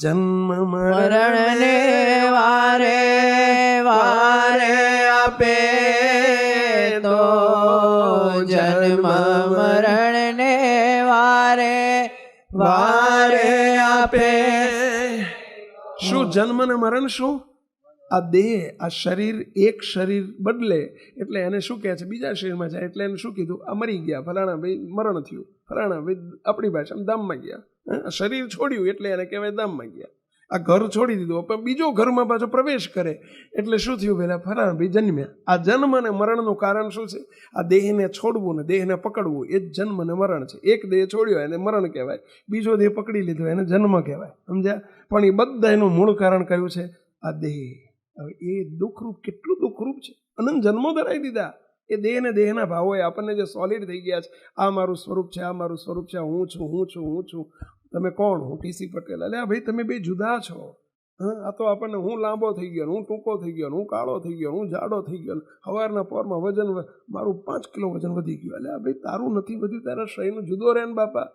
જન્મ મરણને વારે વારે આપે તો જન્મ મરણને વારે વારે આપે. શું જન્મ ને મરણ શું? આ દેહ, આ શરીર, એક શરીર બદલે, એટલે એને શું કહે છે? બીજા શરીરમાં જાય એટલે એને શું કીધું? આ મરી ગયા, ફલાણા ભાઈ મરણ થયું. ફલાણા ભાઈ આપણી ભાષામાં દામમાં ગયા. શરીર છોડ્યું એટલે એને કહેવાય દામમાં ગયા. આ ઘર છોડી દીધું. પણ બીજો ઘરમાં પાછો પ્રવેશ કરે. એટલે શું થયું પેલા? ફલાણા ભાઈ જન્મ્યા. આ જન્મ અને મરણનું કારણ શું છે? આ દેહને છોડવું ને દેહને પકડવું, એ જ જન્મ અને મરણ છે. એક દેહ છોડ્યો, એને મરણ કહેવાય. બીજો દેહ પકડી લીધો, એને જન્મ કહેવાય. સમજ્યા? પણ એ બધા એનું મૂળ કારણ કયું છે? આ દેહ. હવે એ દુઃખરૂપ, કેટલું દુઃખરૂપ છે? અનંત જન્મો ધરાવી દીધા. એ દેહ ને દેહના ભાવોએ આપણને જે સોલિડ થઈ ગયા છે, આ મારું સ્વરૂપ છે, આ મારું સ્વરૂપ છે, હું છું હું છું હું છું. તમે કોણ? હું ટીસી પટેલ. અલ્યા ભાઈ, તમે બે જુદા છો. હા? આ તો આપણને હું લાંબો થઈ ગયો, હું ટૂંકો થઈ ગયો, હું કાળો થઈ ગયો, હું જાડો થઈ ગયો. સવારના પોરમાં વજન મારું પાંચ કિલો વજન વધી ગયું. અલ્યા ભાઈ, તારું નથી વધ્યું, તારા શરીરનું જુદો રહે ને બાપા.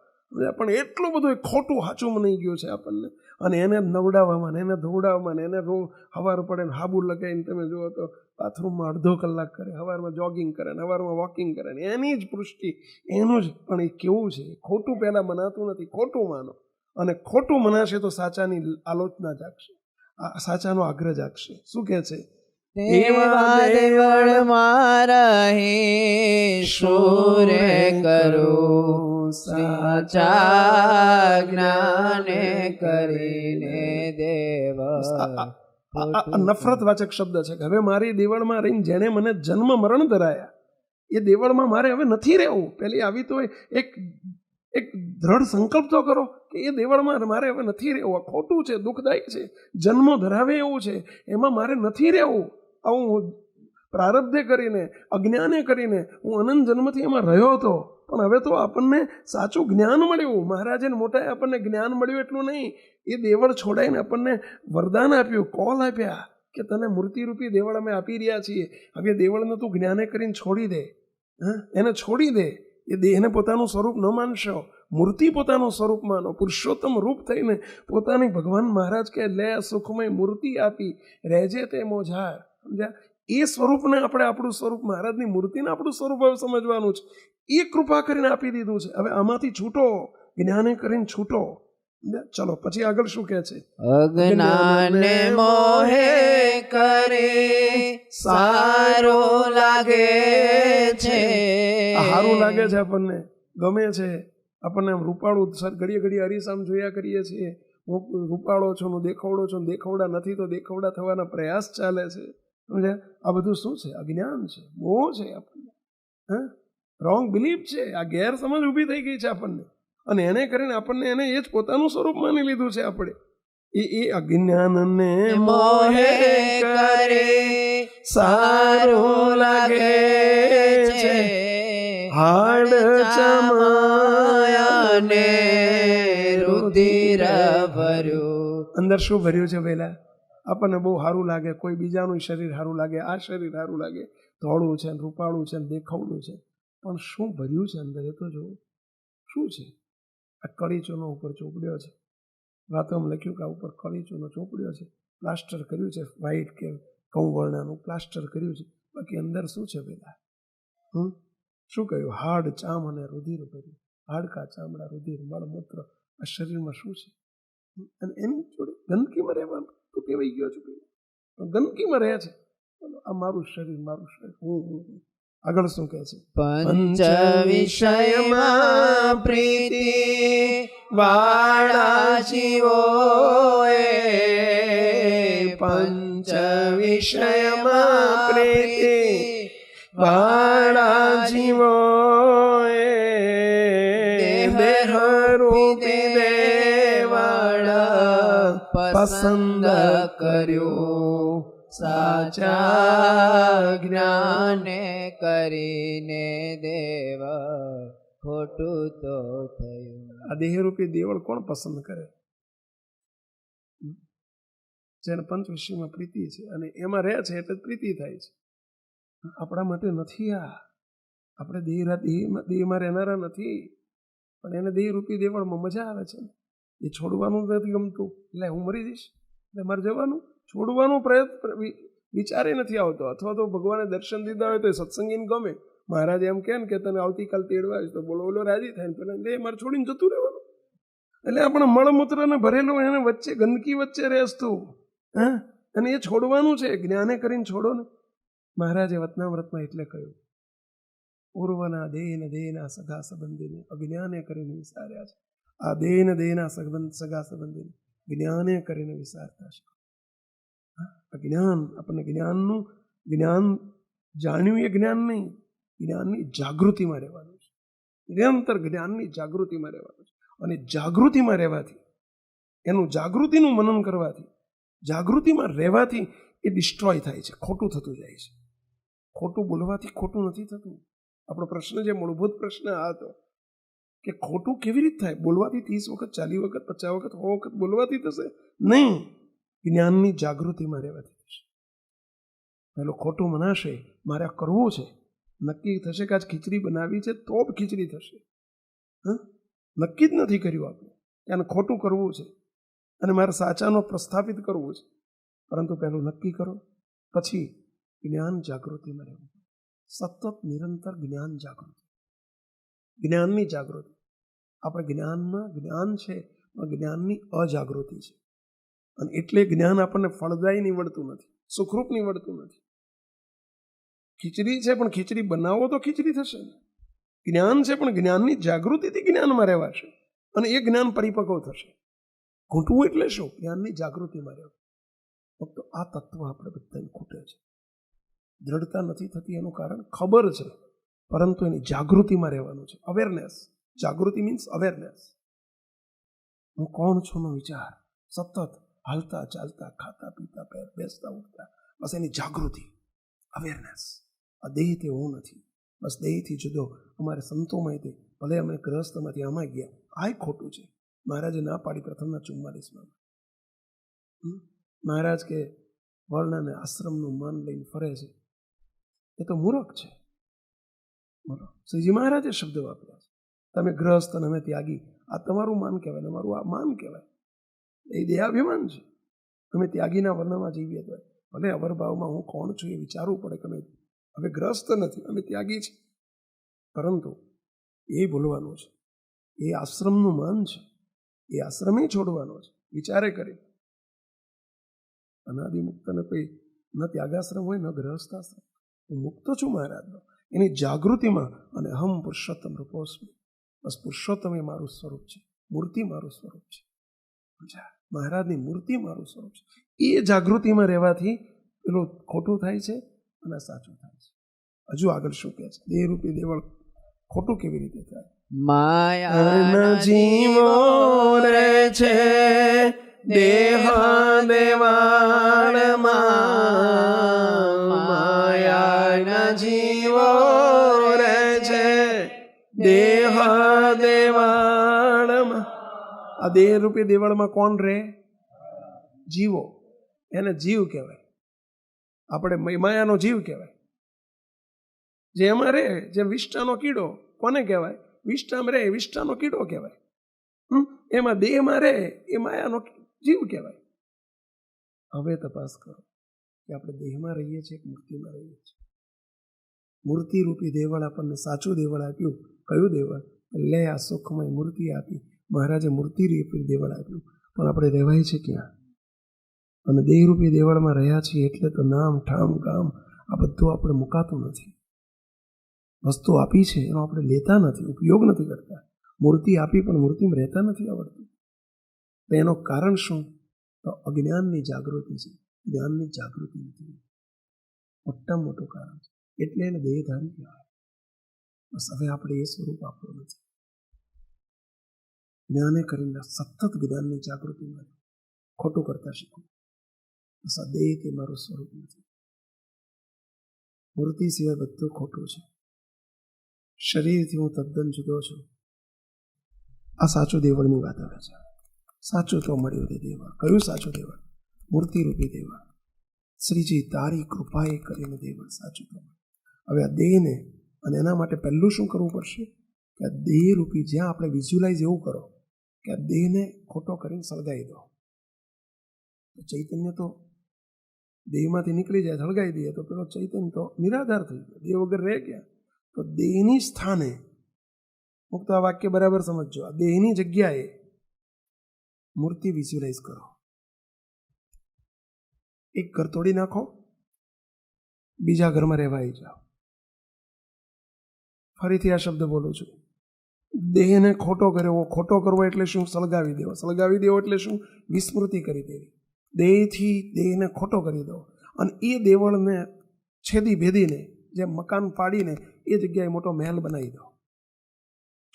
પણ એટલું બધું ખોટું હાચું મનાઈ ગયું છે આપણને. અને એને નવડાવવામાં એને ધોવડાવવામાં એને રો હવાર પડે ને હાબુ લગાવીને તમે જુઓ તો બાથરૂમમાં અડધો કલાક કરે હવારમાં જોગિંગ કરે ને હવારમાં વોકિંગ કરે ને એની જ પુષ્ટિ એનું જ. પણ એ કેવું છે? ખોટું પહેલાં મનાતું નથી ખોટું માનો. અને ખોટું મનાશે તો સાચાની આલોચના જાગશે. આ સાચાનો આગ્રહ જાગશે. શું કહે છે? દેવા દેવળ મારા સુરે કરું. જ્ઞાને કરીને દેવ નફરત આ શબ્દ છે હવે મારી દેવળમાં રહીને જેણે મને જન્મ મરણ ધરાયા એ દેવળમાં મારે હવે નથી રહેવું પેલી આવી તો એક એક દ્રઢ સંકલ્પ તો કરો કે એ દેવળમાં મારે હવે નથી રહેવું ખોટું છે દુઃખદાયી છે જન્મો ધરાવે એવું છે એમાં મારે નથી રહેવું આવું પ્રારબ્ધે કરીને, અજ્ઞાને કરીને હું અનંત જન્મથી એમાં રહ્યો હતો. પણ હવે તો આપણને સાચું જ્ઞાન મળ્યું. મહારાજે મોટાએ આપણને જ્ઞાન મળ્યું એટલું નહીં. એ દેવળ છોડાઈને આપણને વરદાન આપ્યું કોલ આપ્યા કે તને મૂર્તિરૂપી દેવળ અમે આપી રહ્યા છીએ. હવે દેવળને તું જ્ઞાને કરીને છોડી દે. હા? એને છોડી દે. એ દેહને પોતાનું સ્વરૂપ ન માનશો. મૂર્તિ પોતાનું સ્વરૂપ માનો. પુરુષોત્તમ રૂપ થઈને પોતાની ભગવાન મહારાજ કે લે સુખમય મૂર્તિ આપી. રહેજે તે મોજાર. સમજ્યા? એ સ્વરૂપને આપણે આપણું સ્વરૂપ મહારાજની મૂર્તિને આપણું સ્વરૂપ હવે સમજવાનું છે. એ કૃપા કરીને આપી દીધું છે. હવે આમાંથી છૂટો જ્ઞાને કરીને છૂટો. ચલો પછી આગળ શું કહે છે? અજ્ઞાને મોહે કરે સારો લાગે છે. સારું લાગે છે આપણને. ગમે છે. આપણને આમ રૂપાળું સર ઘડીએ ઘડીએ અરીસામ જોયા કરીએ છીએ. હું રૂપાળો છું હું દેખાવડો છું દેખાવડા નથી તો દેખાવડા થવાના પ્રયાસ ચાલે છે. સમજ્યા? આ બધું શું છે? અજ્ઞાન છે. મોહ છે આપણને. હા? રોંગ બિલીફ છે. આ ગેરસમજ ઊભી થઈ ગઈ છે આપણને. અને એને કરીને આપણને એને એ જ પોતાનું સ્વરૂપ માની લીધું છે આપણે. એ એ અજ્ઞાનને મોહે કરે. સારું લાગે છે. હાડ ચમાયાને રુધિર ભર્યું અંદર શું ભર્યું છે પહેલા આપણને બહુ સારું લાગે, કોઈ બીજાનું શરીર સારું લાગે, આ શરીર સારું લાગે, ધોળું છે રૂપાળું છે દેખાવડું છે. પણ શું ભર્યું છે અંદર એ તો જુઓ. શું છે? આ કળીચોનો ઉપર ચોપડ્યો છે. વાતોમાં લખ્યું કે આ ઉપર કળી ચૂનો ચોપડ્યો છે. પ્લાસ્ટર કર્યું છે, વ્હાઈટ કે ઘઉં વર્ણાનું પ્લાસ્ટર કર્યું છે. બાકી અંદર શું છે પેલા? હમ? શું કહ્યું? હાડ, ચામ અને રુધિર ભર્યું. હાડકા, ચામડા, રુધિર મળમૂત્ર આ શરીરમાં શું છે? અને એની જોડે ગંદકીમાં રહેવાનું તો કહેવાય ગયો છું કહેવાય ગંદકીમાં રહે છે. આ મારું શરીર મારું શરીર. હું હું હું. આગળ શું કહે છે? પંચ વિષયમાં પ્રીતિ વાળા જીવો પંચ વિષયમાં પ્રીતિ વાળા જીવો દેહરૂપી પસંદ કર્યો. સાચા જ્ઞાને કરીને દેવ ખોટું તો થયું. આ દેહરૂપી દેવળ કોણ પસંદ કરે? જેને પંચ વિષયમાં પ્રીતિ છે અને એમાં રહે છે એટલે પ્રીતિ થાય છે. આપણા માટે નથી આ. આપણે દેહ દેહમાં રહેનારા નથી. પણ એને દેહરૂપી દેવળમાં મજા આવે છે એ છોડવાનું નથી ગમતું. એટલે હું મરી જઈશ. એટલે મારે જવાનું. છોડવાનો પ્રયત્ન વિચારે નથી આવતો. અથવા તો ભગવાને દર્શન દીધા હોય તો સત્સંગીને ગમે. મહારાજ એમ કહે ને કે તને આવતીકાલ તેડવા તો બોલો બોલો રાજી થાય. ને પેલા મારે છોડીને જતું રહેવાનું. એટલે આપણે મળમૂત્રને ભરેલું એને વચ્ચે, ગંદકી વચ્ચે રહેસ તું હા? અને એ છોડવાનું છે. જ્ઞાને કરીને છોડો ને. મહારાજે વતનામૃતમાં એટલે કહ્યું પૂર્વના દેહને દેહના સગા સંબંધીને અજ્ઞાને કરીને વિચાર્યા છે. આ દેહને દેહના સંબંધ સગા સંબંધીને જ્ઞાને કરીને વિસારતા છે આ જ્ઞાન આપણને જ્ઞાનનું જ્ઞાન જાણ્યું એ જ્ઞાન નહીં જ્ઞાનની જાગૃતિમાં રહેવાનું છે નિરંતર જ્ઞાનની જાગૃતિમાં રહેવાનું છે અને જાગૃતિમાં રહેવાથી એનું જાગૃતિનું મનન કરવાથી જાગૃતિમાં રહેવાથી એ ડિસ્ટ્રોય થાય છે ખોટું થતું જાય છે ખોટું બોલવાથી ખોટું નથી થતું આપણો પ્રશ્ન જે મૂળભૂત પ્રશ્ન આ હતો કે ખોટું કેવી રીતે થાય? બોલવાથી ત્રીસ વખત, ચાલીસ વખત, પચાસ વખત, સો વખત બોલવાથી થશે? નહીં. જ્ઞાનની જાગૃતિમાં રહેવાથી થશે. પેલો ખોટું મનાશે, મારે આ કરવું છે. નક્કી થશે કે આજ ખીચડી બનાવી છે, તો જ ખીચડી થશે. હં? નક્કી જ નથી કર્યું આપણે કે આને ખોટું કરવું છે. અને મારે સાચાનો પ્રસ્થાપિત કરવું છે. પરંતુ પહેલું નક્કી કરો. પછી જ્ઞાન જાગૃતિમાં રહેવું. સતત નિરંતર જ્ઞાન જાગૃતિ. જ્ઞાનની જાગૃતિ. આપણે જ્ઞાનમાં જ્ઞાન છે જ્ઞાનની અજાગૃતિ છે. અને એટલે જ્ઞાન આપણને ફળદાયી નીવડતું નથી, સુખરૂપ નીવડતું નથી. ખીચડી છે, પણ ખીચડી બનાવો તો ખીચડી થશે. જ્ઞાન છે, પણ જ્ઞાનની જાગૃતિથી જ્ઞાનમાં રહેવાશે. અને એ જ્ઞાન પરિપક્વ થશે. ખૂટવું એટલે શું? જ્ઞાનની જાગૃતિમાં રહેવું. ફક્ત આ તત્વ આપણે બધાને ખૂટે છે. દ્રઢતા નથી થતી એનું કારણ ખબર છે, પરંતુ એની જાગૃતિમાં રહેવાનું છે. અવેરનેસ જાગૃતિ મીન્સ અવેરનેસ હું કોણ છું નો વિચાર? સતત હાલતા ચાલતા, ખાતા પીતા પહેર બેસતા, ઉઠતા. બસ એની જાગૃતિ અવેરનેસ આ દેહ તે હું નથી. બસ દેહથી જુદો. અમારે સંતોમાં તે ભલે અમે ગ્રહસ્થમાંથી આમાં ગયા, આ ખોટું છે. મહારાજે ના પાડી પ્રથમના ચુમ્માલીસમાં? મહારાજ કે વર્ણને આશ્રમનું માન લઈને ફરે છે. એ તો મૂરખ છે. શ્રીજી મહારાજે શબ્દ વાપર્યા તમે ગ્રહસ્થ અને અમે ત્યાગી. આ તમારું માન કહેવાય, ને અમારું આ માન કહેવાય. એ દેહાભિમાન છે. અમે ત્યાગીના વર્ણમાં જીવીએ તો ભલે અવરભાવમાં હું કોણ છું એ વિચારવું પડે કે અમે હવે ગ્રસ્ત નથી, અમે ત્યાગી છીએ. પરંતુ એ ભૂલવાનું છે. એ આશ્રમનું માન છે. એ આશ્રમે છોડવાનો છે. વિચારે કરી. અનાદિ મુક્તને કોઈ ન ત્યાગાશ્રમ હોય, ન ગ્રહસ્થાશ્રમ. હું મુક્ત છું મહારાજનો. એની જાગૃતિમાં અને અહમ પુરુષોત્તમ રૂપોસ્મી બસ પુરુષોત્તમ એ મારું સ્વરૂપ છે. મૂર્તિ મારું સ્વરૂપ છે. મહારાજની મૂર્તિ મારું સ્વરૂપ છે. એ જાગૃતિમાં રહેવાથી પેલું ખોટું થાય છે અને સાચું થાય છે. હજુ આગળ શું કહે છે? દેહરૂપી દેવળ ખોટું કેવી રીતે થાય? માયા જીવો રે છે દેહ દેવાણ માયા જીવો આ દેહ રૂપી દેવળમાં કોણ રહે? જીવો. એને જીવ કહેવાય. આપણે માયાનો જીવ કહેવાય. જે એમાં રે જે વિષ્ટાનો કીડો, કોને કહેવાય? વિષ્ઠામાં રે વિષ્ટાનો કીડો કહેવાય? એમાં દેહમાં રે એ માયાનો જીવ કહેવાય. હવે તપાસ કરો કે આપણે દેહમાં રહીએ છીએ કે મૂર્તિમાં રહીએ છીએ? મૂર્તિ રૂપી દેવળ આપણને સાચું દેવળ આપ્યું. કયું દેવળ? લે આ સુખમય મૂર્તિ આપી. મહારાજે મૂર્તિ રૂપી દેવળ આપ્યું. પણ આપણે રહેવાય છે ક્યાં? અને દેહરૂપી દેવળમાં રહ્યા છીએ એટલે તો નામ, ઠામ, ગામ, આ બધું આપણે મુકાતું નથી. વસ્તુ આપી છે એનો આપણે લેતા નથી, ઉપયોગ નથી કરતા. મૂર્તિ આપી પણ મૂર્તિમાં રહેતા નથી આવડતું. તો એનું કારણ શું? તો અજ્ઞાનની જાગૃતિ છે. જ્ઞાનની જાગૃતિ નથી. મોટામાં મોટું કારણ છે. એટલે એને દેહધારી કહેવાય. બસ હવે આપણે એ સ્વરૂપ આપણું નથી. જ્ઞાને કરીને સતત જ્ઞાનની જાગૃતિમાં ખોટું કરતા શીખવું. બસ દેહ તે મારું સ્વરૂપ નથી. મૂર્તિ સિવાય બધું ખોટું છે. શરીરથી હું તદ્દન જુદો છું. આ સાચું દેવળની વાત આવે છે. સાચું તો મળ્યું તે દેવળ. કયું સાચું દેવળ? મૂર્તિરૂપી દેવળ. શ્રીજી તારી કૃપાએ કરીને દેવળ સાચું તો હવે આ દેહને અને એના માટે પહેલું શું કરવું પડશે? કે આ દેહરૂપી જ્યાં આપણે વિઝ્યુલાઇઝ એવું કરો કે આ દેહને ખોટો કરીને સળગાવી દો. ચૈતન્ય તો દેહમાંથી નીકળી જાય સળગાવી દઈએ તો પેલો ચૈતન્ય તો નિરાધાર થઈ ગયો. દેહ વગર રહે ગયા તો દેહની સ્થાને. મુક્ત આ વાક્ય બરાબર સમજજો. આ દેહની જગ્યાએ મૂર્તિ વિઝ્યુલાઇઝ કરો. એક ઘર તોડી નાખો, બીજા ઘરમાં રહેવા આવી જાઓ. ફરીથી આ શબ્દ બોલું છું. દેહને ખોટો કરવો ખોટો કરવો એટલે શું? સળગાવી દેવો. સળગાવી દેવો એટલે શું? વિસ્મૃતિ કરી દેવી. દેહથી દેહને ખોટો કરી દો. અને એ દેવળને છેદી ભેદીને, જે મકાન પાડીને, એ જગ્યાએ મોટો મહેલ બનાવી દો.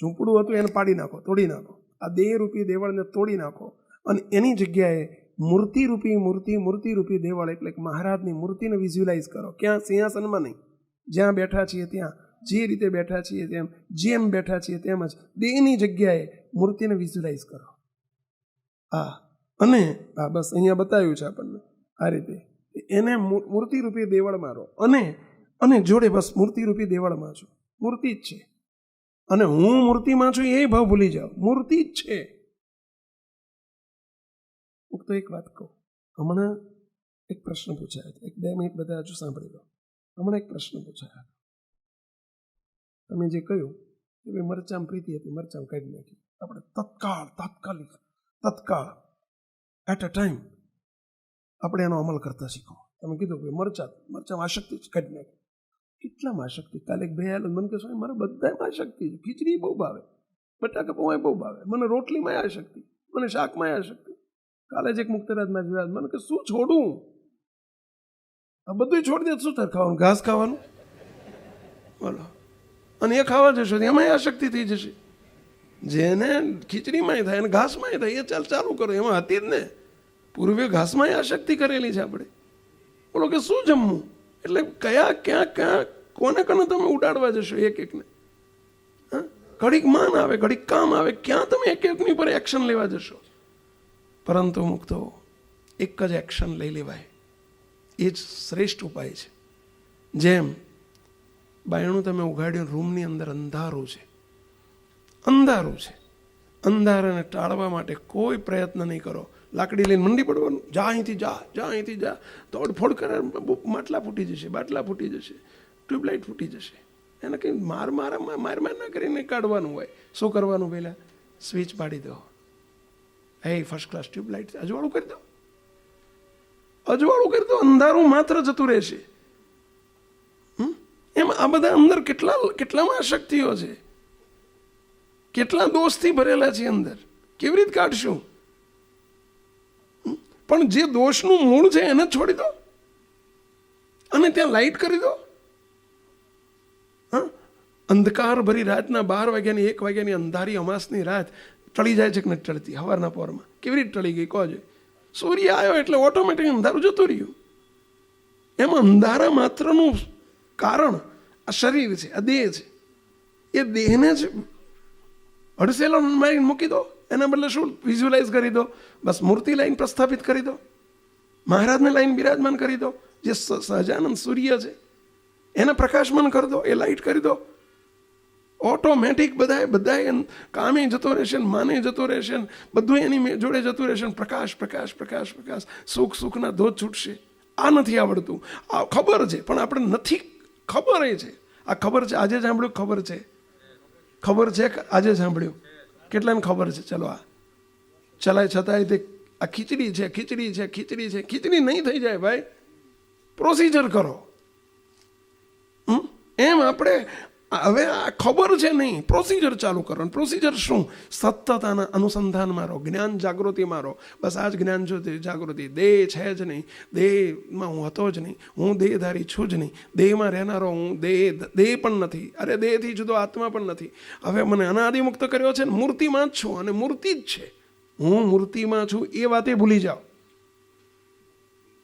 ઝૂંપડું હતું એને પાડી નાખો, તોડી નાખો. આ દેહરૂપી દેવળને તોડી નાખો. અને એની જગ્યાએ મૂર્તિરૂપી, મૂર્તિ, મૂર્તિરૂપી દેવળ એટલે મહારાજની મૂર્તિને વિઝ્યુલાઇઝ કરો. ક્યાં? સિંહાસનમાં નહીં. જ્યાં બેઠા છીએ ત્યાં. જે રીતે બેઠા છીએ તેમ, જેમ બેઠા છીએ તેમ જ દેહની જગ્યાએ મૂર્તિને વિઝ્યુલાઇઝ કરો. આ, અને આ બસ અહીંયા બતાવ્યું છે આપણને આ રીતે. એને મૂર્તિ મૂર્તિરૂપી દેવળ મારો અને અને જોડે બસ મૂર્તિરૂપી દેવળમાં છું. મૂર્તિ જ છે. અને હું મૂર્તિમાં છું એ ભાવ ભૂલી જાઓ. મૂર્તિ જ છે. હું તો એક વાત કહું. હમણાં એક પ્રશ્ન પૂછાયો એક બે મિનિટ બધા હજુ સાંભળી લો. હમણાં એક પ્રશ્ન પૂછાયો હતો. તમે જે કહ્યું કે ભાઈ મરચામ પ્રીતિ હતી મરચામ કાઢી નાખી. આપણે તત્કાળ, તાત્કાલિક, તત્કાળ એટ અ ટાઈમ આપણે એનો અમલ કરતા શીખો તમે કીધું કે મરચા, મરચામ આશક્તિ જ કાઢી નાખી. કેટલામાં આશક્તિ? કાલે એક ભાઈ આવેલો મને કે સ્વામી મારે બધામાં આશક્તિ છે. ખીચડી બહુ ભાવે, બટાકા પૌવાય બહુ ભાવે, મને રોટલીમાં આશક્તિ, મને શાકમાં આશક્તિ. કાલે જ એક મુક્તરાજમાં જોયા મને કે, શું છોડું? આ બધું છોડી દે શું થાય ખાવાનું? ઘાસ ખાવાનું? બોલો. અને એ ખાવા જશો તો એમાંય આશક્તિ થઈ જશે. જેને ખીચડીમાંય થાય અને ઘાસમાંય થાય, એ ચાલ ચાલુ કરો. એમાં હતી જ ને. પૂર્વે ઘાસમાંય આશક્તિ કરેલી છે આપણે. બોલો કે શું જમવું? એટલે કયા, ક્યાં ક્યાં, કોને કોને તમે ઉડાડવા જશો એક એકને? હા? ઘડીક માન આવે, ઘડીક કામ આવે, ક્યાં તમે એક એકની પર એક્શન લેવા જશો? પરંતુ મુક્તો, એક જ એક્શન લઈ લેવાય. એ જ શ્રેષ્ઠ ઉપાય છે. જેમ બાયણું તમે ઉઘાડ્યું રૂમની અંદર અંધારું છે. અંધારું છે. અંધારાને ટાળવા માટે કોઈ પ્રયત્ન નહીં કરો. લાકડી લઈને મંડી પડવાનું. જા અહીંથી જા જા અહીંથી જા. તોડફોડ કરે માટલા ફૂટી જશે, બાટલા ફૂટી જશે, ટ્યુબલાઇટ ફૂટી જશે. એને કંઈ માર, મારા, માર માર ના કરીને કાઢવાનું હોય. શું કરવાનું પહેલાં? સ્વિચ પાડી દો. એ ફર્સ્ટ ક્લાસ ટ્યુબલાઇટ. અજવાળું કરી દો. અજવાળું કરી દો. અંધારું માત્ર જતું રહેશે? એમ આ બધા અંદર કેટલા કેટલામાં શક્તિઓ છે? કેટલા દોષથી ભરેલા છે અંદર? કેવી રીતે કાઢશું? પણ જે દોષનું મૂળ છે એને છોડી દો. અને ત્યાં લાઈટ કરી દો. અંધકાર ભરી રાતના બાર વાગ્યાની એક વાગ્યાની અંધારી અમાસની રાત ટળી જાય છે કે નથી ટળતી? હવારના પોરમાં. કેવી રીતે ટળી ગઈ? કહો છે સૂર્ય આવ્યો એટલે ઓટોમેટિક અંધારું જતું રહ્યું. એમાં અંધારા માત્રનું કારણ આ શરીર છે, આ દેહ છે. એ દેહને જ હડસેલો મારીને મૂકી દો, એના બદલે શું? વિઝ્યુલાઇઝ કરી દો. બસ મૂર્તિ લાઈન પ્રસ્થાપિત કરી દો. મહારાજને લાઈન બિરાજમાન કરી દો. જે સહજાનંદ સૂર્ય છે, એને પ્રકાશમાન કરી દો, એ લાઇટ કરી દો. ઓટોમેટિક બધાએ બધાએ કામે જતો રહેશે માને જતો રહેશે ને બધું એની જોડે જતું રહેશે ને પ્રકાશ પ્રકાશ પ્રકાશ પ્રકાશ. સુખ સુખના ધોધ છૂટશે. આ નથી આવડતું. આ ખબર છે, પણ આપણે નથી, ખબર એ છે. આ ખબર છે? આજે સાંભળ્યું ખબર છે? ખબર છે કે આજે સાંભળ્યું? કેટલાને ખબર છે? ચલો આ. ચલાય છતાંય તે આ ખીચડી છે ખીચડી છે ખીચડી છે. ખીચડી નહીં થઈ જાય ભાઈ. પ્રોસિજર કરો? એમ આપણે હવે આ ખબર છે નહીં. પ્રોસિજર ચાલુ કરો પ્રોસિજર શું? સતત આના અનુસંધાન મારો, જ્ઞાન જાગૃતિ મારો. બસ આ જ જ્ઞાન જ્યોતિ જાગૃતિ. દેહ છે જ નહીં. દેહમાં હું હતો જ નહીં. હું દેહધારી છું જ નહીં. દેહમાં રહેનારો હું દેહ દેહ પણ નથી. અરે દેહથી જુદો આત્મા પણ નથી. હવે મને અનાદિમુક્ત કર્યો છે ને મૂર્તિમાં જ છું અને મૂર્તિ જ છે. હું મૂર્તિમાં છું એ વાતે ભૂલી જાઓ.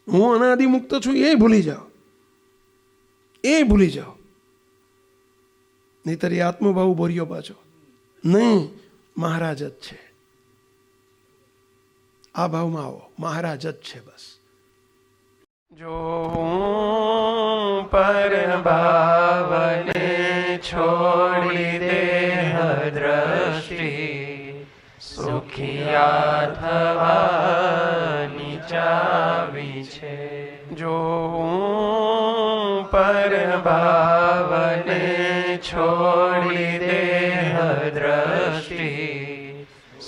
હું અનાદિમુક્ત છું એ ભૂલી જાઓ. એ ભૂલી જાઓ. નહીતર એ આત્મભાવ બોર્યો પાછો. નહીં, મહારાજ જ છે. આ ભાવમાં આવો. મહારાજ જ છે બસ. જો પર ભાવને છોડી દે દ્રષ્ટિ સુખી સુખિયા થવાની ચાવી છે. જો પર પરભાવને છોડી દેહ દ્રષ્ટિ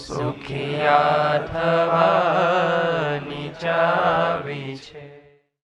સુખિયા થવા